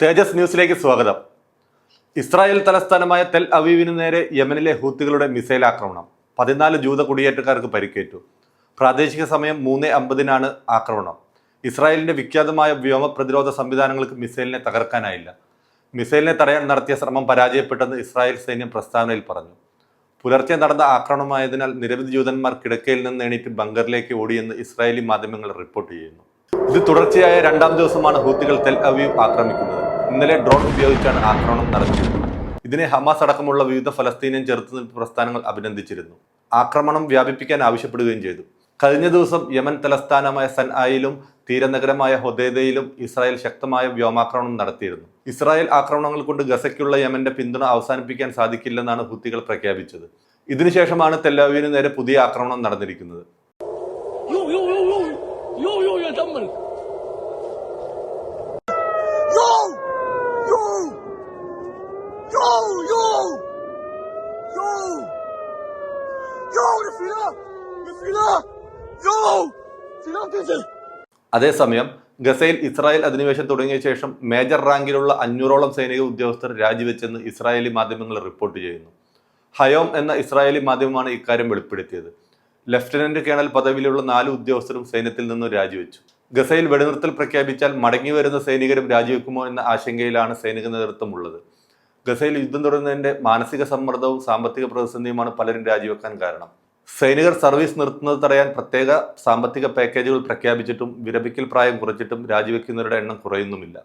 തേജസ് ന്യൂസിലേക്ക് സ്വാഗതം. ഇസ്രായേൽ തലസ്ഥാനമായ തെൽ അവീവിന് നേരെ യമനിലെ ഹൂത്തികളുടെ മിസൈൽ ആക്രമണം. പതിനാല് ജൂത കുടിയേറ്റക്കാർക്ക് പരിക്കേറ്റു. പ്രാദേശിക സമയം മൂന്ന് അമ്പതിനാണ് ആക്രമണം. ഇസ്രായേലിന്റെ വിഖ്യാതമായ വ്യോമ പ്രതിരോധ സംവിധാനങ്ങൾക്ക് മിസൈലിനെ തകർക്കാനായില്ല. മിസൈലിനെ തടയാൻ നടത്തിയ ശ്രമം പരാജയപ്പെട്ടെന്ന് ഇസ്രായേൽ സൈന്യം പ്രസ്താവനയിൽ പറഞ്ഞു. പുലർച്ചെ നടന്ന ആക്രമണമായതിനാൽ നിരവധി ജൂതന്മാർ കിടക്കയിൽ നിന്ന് എണീറ്റ് ബങ്കറിലേക്ക് ഓടിയെന്ന് ഇസ്രായേലി മാധ്യമങ്ങൾ റിപ്പോർട്ട് ചെയ്യുന്നു. ഇത് തുടർച്ചയായ രണ്ടാം ദിവസമാണ് ഹൂത്തികൾ തെൽ അവീവ് ആക്രമിക്കുന്നത്. ഇന്നലെ ഡ്രോൺ ഉപയോഗിച്ചാണ് ആക്രമണം നടത്തിയത് ഇതിനെ ഹമാസ് അടക്കമുള്ള വിവിധ ഫലസ്തീനിയൻ ചെറുത്തുനിൽപ്പ് പ്രസ്ഥാനങ്ങൾ അഭിനന്ദിച്ചിരുന്നു ആക്രമണം വ്യാപിപ്പിക്കാൻ ആവശ്യപ്പെടുകയും ചെയ്തു കഴിഞ്ഞ ദിവസം യമൻ തലസ്ഥാനമായ സൻആയിലും തീരനഗരമായ ഹൊദേദയിലും ഇസ്രായേൽ ശക്തമായ വ്യോമാക്രമണം നടത്തിയിരുന്നു ഇസ്രായേൽ ആക്രമണങ്ങൾ കൊണ്ട് ഗസയ്ക്കുള്ള യമന്റെ പിന്തുണ അവസാനിപ്പിക്കാൻ സാധിക്കില്ലെന്നാണ് ഹുത്തികൾ പ്രഖ്യാപിച്ചത് ഇതിനുശേഷമാണ് തെല്ലാവിന് നേരെ പുതിയ ആക്രമണം നടന്നിരിക്കുന്നത് അതേസമയം ഗസയിൽ ഇസ്രായേൽ അധിനിവേശം തുടങ്ങിയ ശേഷം മേജർ റാങ്കിലുള്ള അഞ്ഞൂറോളം സൈനിക ഉദ്യോഗസ്ഥർ രാജിവെച്ചെന്ന് ഇസ്രായേലി മാധ്യമങ്ങൾ റിപ്പോർട്ട് ചെയ്യുന്നു. ഹയോം എന്ന ഇസ്രായേലി മാധ്യമമാണ് ഇക്കാര്യം വെളിപ്പെടുത്തിയത്. ലഫ്റ്റനന്റ് കേണൽ പദവിയിലുള്ള നാല് ഉദ്യോഗസ്ഥരും സൈന്യത്തിൽ നിന്നും രാജിവെച്ചു. ഗസയിൽ വെടിനിർത്തൽ പ്രഖ്യാപിച്ചാൽ മടങ്ങി വരുന്ന സൈനികരും രാജിവെക്കുമോ എന്ന ആശങ്കയിലാണ് സൈനിക നേതൃത്വം ഉള്ളത്. ഗസയിൽ യുദ്ധം തുടരുന്നതിന്റെ മാനസിക സമ്മർദ്ദവും സാമ്പത്തിക പ്രതിസന്ധിയുമാണ് പലരും രാജിവെക്കാൻ കാരണം. സൈനികർ സർവീസ് നിർത്തുന്നത് തടയാൻ പ്രത്യേക സാമ്പത്തിക പാക്കേജുകൾ പ്രഖ്യാപിച്ചിട്ടും വിരമിക്കൽ പ്രായം കുറച്ചിട്ടും രാജിവെക്കുന്നവരുടെ എണ്ണം കുറയുന്നുമില്ല.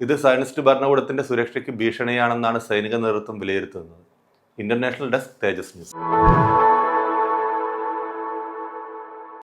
ഇത് സയനിസ്റ്റ് ഭരണകൂടത്തിന്റെ സുരക്ഷയ്ക്ക് ഭീഷണിയാണെന്നാണ് സൈനിക നേതൃത്വം വിലയിരുത്തുന്നത്. International desk Tejas news.